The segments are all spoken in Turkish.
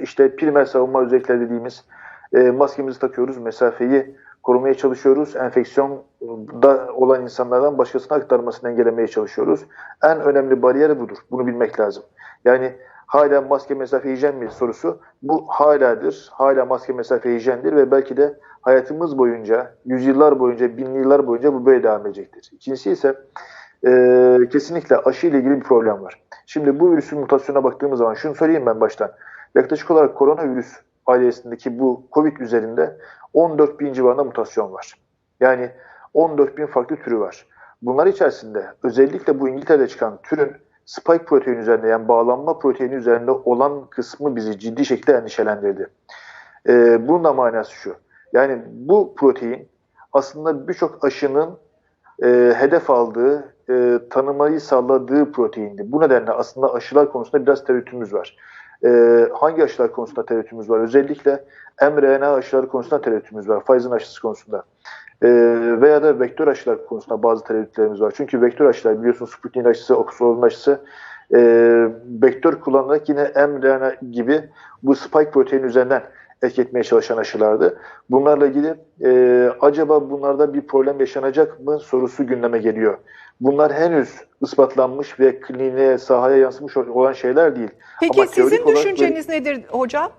İşte primer savunma özellikleri dediğimiz e, maskemizi takıyoruz, mesafeyi korumaya çalışıyoruz. Enfeksiyonda olan insanlardan başkasına aktarmasını engellemeye çalışıyoruz. En önemli bariyer budur. Bunu bilmek lazım. Yani hala maske mesafe hijyen mi sorusu bu haladır. Hala maske mesafe hijyendir ve belki de hayatımız boyunca, yüzyıllar boyunca, bin yıllar boyunca bu böyle devam edecektir. İkincisi ise e, kesinlikle aşı ile ilgili bir problem var. Şimdi bu virüsün mutasyona baktığımız zaman şunu söyleyeyim ben baştan. Yaklaşık olarak koronavirüs ailesindeki bu COVID üzerinde 14 bin civarında mutasyon var. Yani 14 bin farklı türü var. Bunlar içerisinde özellikle bu İngiltere'de çıkan türün spike protein üzerinde yani bağlanma proteini üzerinde olan kısmı bizi ciddi şekilde endişelendirdi. Ee, bunun da manası şu. Yani bu protein aslında birçok aşının e, hedef aldığı, e, tanımayı sağladığı proteindi. Bu nedenle aslında aşılar konusunda biraz tereddütümüz var. E, hangi aşılar konusunda tereddütümüz var? Özellikle mRNA aşıları konusunda tereddütümüz var. Pfizer aşısı konusunda. E, veya da vektör aşılar konusunda bazı tereddütlerimiz var. Çünkü vektör aşılar biliyorsunuz Sputnik aşısı, Oxford'un aşısı e, vektör kullanarak yine mRNA gibi bu spike protein üzerinden etki etmeye çalışan aşılardı. Bunlarla ilgili e, acaba bunlarda bir problem yaşanacak mı sorusu gündeme geliyor. Bunlar henüz ispatlanmış ve kliniğe, sahaya yansımış olan şeyler değil. Peki Ama sizin teorik olarak düşünceniz nedir hocam?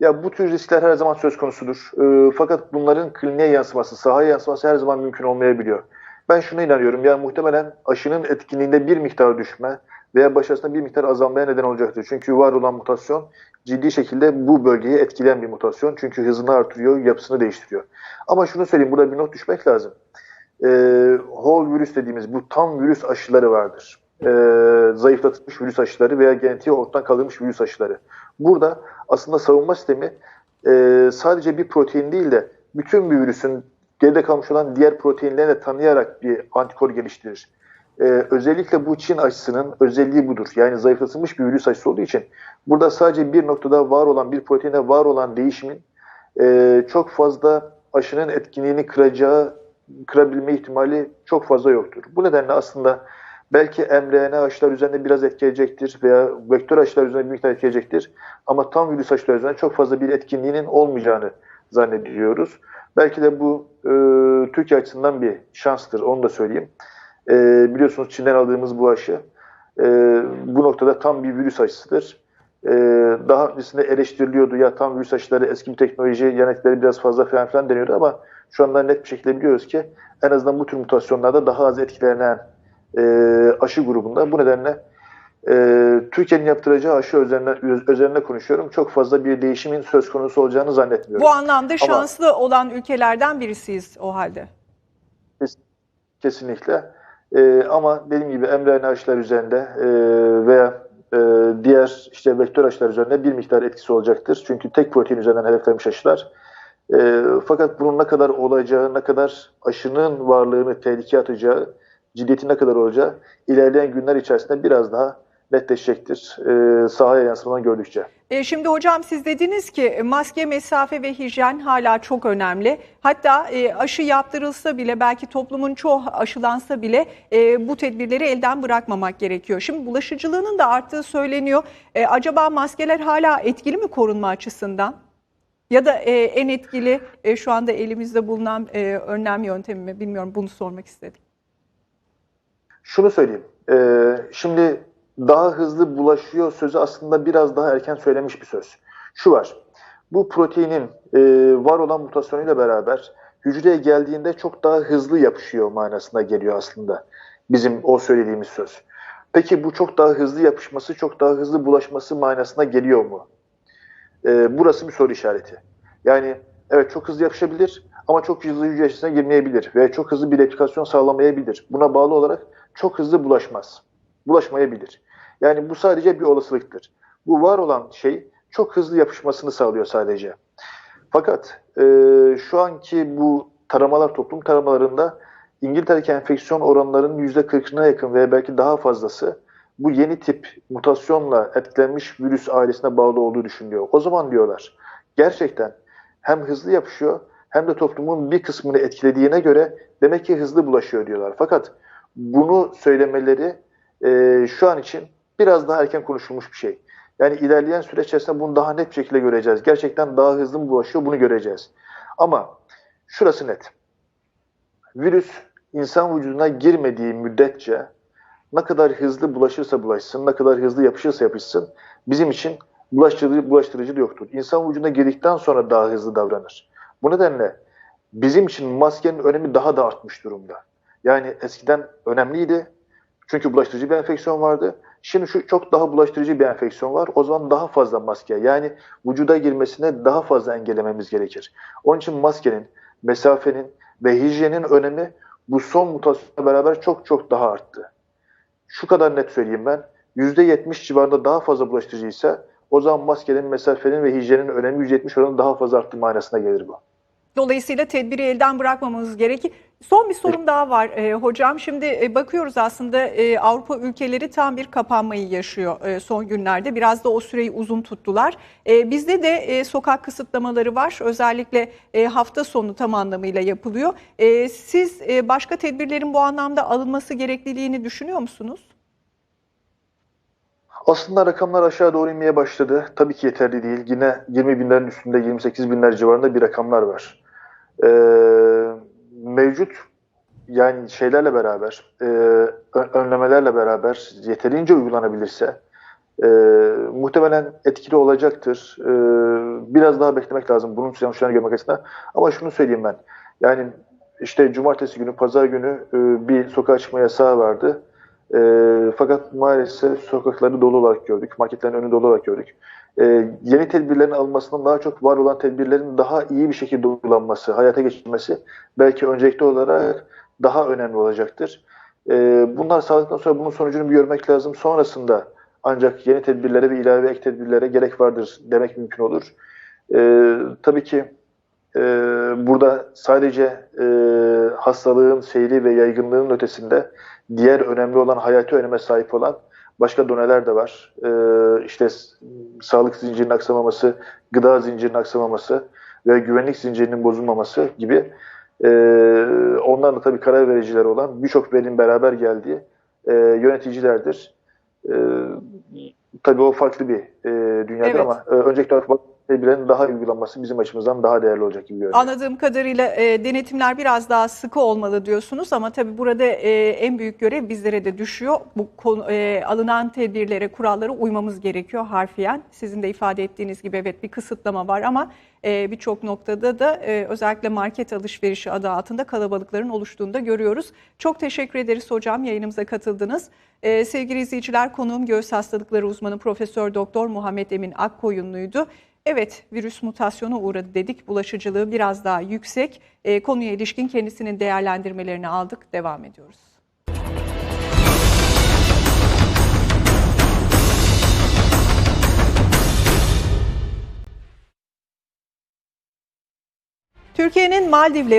Ya bu tür riskler her zaman söz konusudur. E, fakat bunların kliniğe yansıması, sahaya yansıması her zaman mümkün olmayabiliyor. Ben şuna inanıyorum. Yani muhtemelen aşının etkinliğinde bir miktar düşme veya başarısında bir miktar azalmaya neden olacaktır. Çünkü var olan mutasyon ciddi şekilde bu bölgeyi etkileyen bir mutasyon. Çünkü hızını artırıyor, yapısını değiştiriyor. Ama şunu söyleyeyim, burada bir not düşmek lazım. E, whole virüs dediğimiz bu tam virüs aşıları vardır. E, zayıflatılmış virüs aşıları veya genetiği ortadan kaldırmış virüs aşıları. Burada aslında savunma sistemi e, sadece bir protein değil de bütün bir virüsün geride kalmış olan diğer proteinlerini de tanıyarak bir antikor geliştirir. Ee, özellikle bu Çin aşısının özelliği budur. Yani zayıflatılmış bir virüs aşısı olduğu için burada sadece bir noktada var olan bir proteine var olan değişimin e, çok fazla aşının etkinliğini kıracağı, kırabilme ihtimali çok fazla yoktur. Bu nedenle aslında belki mRNA aşılar üzerinde biraz etkileyecektir veya vektör aşılar üzerinde bir miktar etkileyecektir. Ama tam virüs aşılar üzerinde çok fazla bir etkinliğinin olmayacağını zannediyoruz. Belki de bu e, Türkiye açısından bir şanstır, onu da söyleyeyim. E, biliyorsunuz Çin'den aldığımız bu aşı e, bu noktada tam bir virüs aşısıdır. E, daha öncesinde eleştiriliyordu ya tam virüs aşıları eski bir teknoloji, yanıtları biraz fazla falan filan deniyordu ama şu anda net bir şekilde biliyoruz ki en azından bu tür mutasyonlarda daha az etkilenen e, aşı grubunda. Bu nedenle e, Türkiye'nin yaptıracağı aşı üzerine, üzerine konuşuyorum. Çok fazla bir değişimin söz konusu olacağını zannetmiyorum. Bu anlamda şanslı olan ülkelerden birisiyiz o halde. Kesinlikle. E, ama dediğim gibi mRNA aşılar üzerinde e, veya e, diğer işte vektör aşılar üzerinde bir miktar etkisi olacaktır. Çünkü tek protein üzerinden hedeflenmiş aşılar. E, fakat bunun ne kadar olacağı, ne kadar aşının varlığını tehlikeye atacağı, ciddiyeti ne kadar olacağı ilerleyen günler içerisinde biraz daha netleşecektir e, sahaya yansımadan gördükçe. E, şimdi hocam siz dediniz ki maske, mesafe ve hijyen hala çok önemli. Hatta e, aşı yaptırılsa bile belki toplumun çoğu aşılansa bile e, bu tedbirleri elden bırakmamak gerekiyor. Şimdi bulaşıcılığının da arttığı söyleniyor. E, acaba maskeler hala etkili mi korunma açısından? Ya da e, en etkili e, şu anda elimizde bulunan e, önlem yöntemi mi bilmiyorum bunu sormak istedim. Şunu söyleyeyim. E, şimdi daha hızlı bulaşıyor sözü aslında biraz daha erken söylemiş bir söz. Şu var, bu proteinin e, var olan mutasyonuyla beraber hücreye geldiğinde çok daha hızlı yapışıyor manasına geliyor aslında bizim o söylediğimiz söz. Peki bu çok daha hızlı yapışması, çok daha hızlı bulaşması manasına geliyor mu? E, burası bir soru işareti. Yani evet çok hızlı yapışabilir ama çok hızlı hücre içerisine girmeyebilir veya çok hızlı bir replikasyon sağlamayabilir. Buna bağlı olarak çok hızlı bulaşmaz. Bulaşmayabilir. Yani bu sadece bir olasılıktır. Bu var olan şey çok hızlı yapışmasını sağlıyor sadece. Fakat e, şu anki bu taramalar, toplum taramalarında İngiltere'deki enfeksiyon oranlarının %40'ına yakın veya belki daha fazlası bu yeni tip mutasyonla etkilenmiş virüs ailesine bağlı olduğu düşünülüyor. O zaman diyorlar gerçekten hem hızlı yapışıyor hem de toplumun bir kısmını etkilediğine göre demek ki hızlı bulaşıyor diyorlar. Fakat bunu söylemeleri e, şu an için biraz daha erken konuşulmuş bir şey. Yani ilerleyen süreç içerisinde bunu daha net bir şekilde göreceğiz. Gerçekten daha hızlı mı bulaşıyor bunu göreceğiz. Ama şurası net. Virüs insan vücuduna girmediği müddetçe ne kadar hızlı bulaşırsa bulaşsın, ne kadar hızlı yapışırsa yapışsın bizim için bulaştırıcı, bulaştırıcı yoktur. İnsan vücuduna girdikten sonra daha hızlı davranır. Bu nedenle bizim için maskenin önemi daha da artmış durumda. Yani eskiden önemliydi. Çünkü bulaştırıcı bir enfeksiyon vardı. Şimdi şu çok daha bulaştırıcı bir enfeksiyon var. O zaman daha fazla maske yani vücuda girmesine daha fazla engellememiz gerekir. Onun için maskenin, mesafenin ve hijyenin önemi bu son mutasyonla beraber çok çok daha arttı. Şu kadar net söyleyeyim ben. %70 civarında daha fazla bulaştırıcı ise o zaman maskenin, mesafenin ve hijyenin önemi %70 oranında daha fazla arttığı manasına gelir bu. Dolayısıyla tedbiri elden bırakmamamız gerekir. Son bir sorum daha var e, hocam. Şimdi e, bakıyoruz aslında e, Avrupa ülkeleri tam bir kapanmayı yaşıyor e, son günlerde. Biraz da o süreyi uzun tuttular. E, bizde de e, sokak kısıtlamaları var. Özellikle e, hafta sonu tam anlamıyla yapılıyor. E, siz e, başka tedbirlerin bu anlamda alınması gerekliliğini düşünüyor musunuz? Aslında rakamlar aşağı doğru inmeye başladı. Tabii ki yeterli değil. Yine 20 binlerin üstünde 28 binler civarında bir rakamlar var. Ee, mevcut yani şeylerle beraber, e, ön- önlemelerle beraber yeterince uygulanabilirse e, muhtemelen etkili olacaktır. E, biraz daha beklemek lazım bunun sonuçlarını görmek açısından. Ama şunu söyleyeyim ben. Yani işte cumartesi günü, pazar günü e, bir sokağa çıkma yasağı vardı. E, fakat maalesef sokakları dolu olarak gördük. Marketlerin önü dolu olarak gördük. E, yeni tedbirlerin alınmasından daha çok var olan tedbirlerin daha iyi bir şekilde uygulanması, hayata geçirilmesi belki öncelikli olarak daha önemli olacaktır. E, bunlar sağladıktan sonra bunun sonucunu bir görmek lazım. Sonrasında ancak yeni tedbirlere ve ilave ek tedbirlere gerek vardır demek mümkün olur. E, tabii ki e, burada sadece e, hastalığın seyri ve yaygınlığının ötesinde diğer önemli olan hayati öneme sahip olan başka doneler de var. E, işte sağlık zincirinin aksamaması, gıda zincirinin aksamaması ve güvenlik zincirinin bozulmaması gibi e, onlarla tabii karar vericiler olan birçok verin beraber geldiği e, yöneticilerdir. E, tabii o farklı bir e, dünyadır Evet. ama e, bu tedbirlerin daha uygulanması bizim açımızdan daha değerli olacak gibi görünüyor. Anladığım kadarıyla e, denetimler biraz daha sıkı olmalı diyorsunuz ama tabii burada e, en büyük görev bizlere de düşüyor. Bu konu, e, alınan tedbirlere, kurallara uymamız gerekiyor harfiyen. Sizin de ifade ettiğiniz gibi evet bir kısıtlama var ama e, birçok noktada da e, özellikle market alışverişi adı altında kalabalıkların oluştuğunu da görüyoruz. Çok teşekkür ederiz hocam yayınımıza katıldınız. E, sevgili izleyiciler konuğum göğüs hastalıkları uzmanı Profesör Doktor Muhammed Emin Akkoyunlu'ydu. Evet, virüs mutasyona uğradı dedik. Bulaşıcılığı biraz daha yüksek. E, konuya ilişkin kendisinin değerlendirmelerini aldık. Devam ediyoruz. Türkiye'nin Maldivleri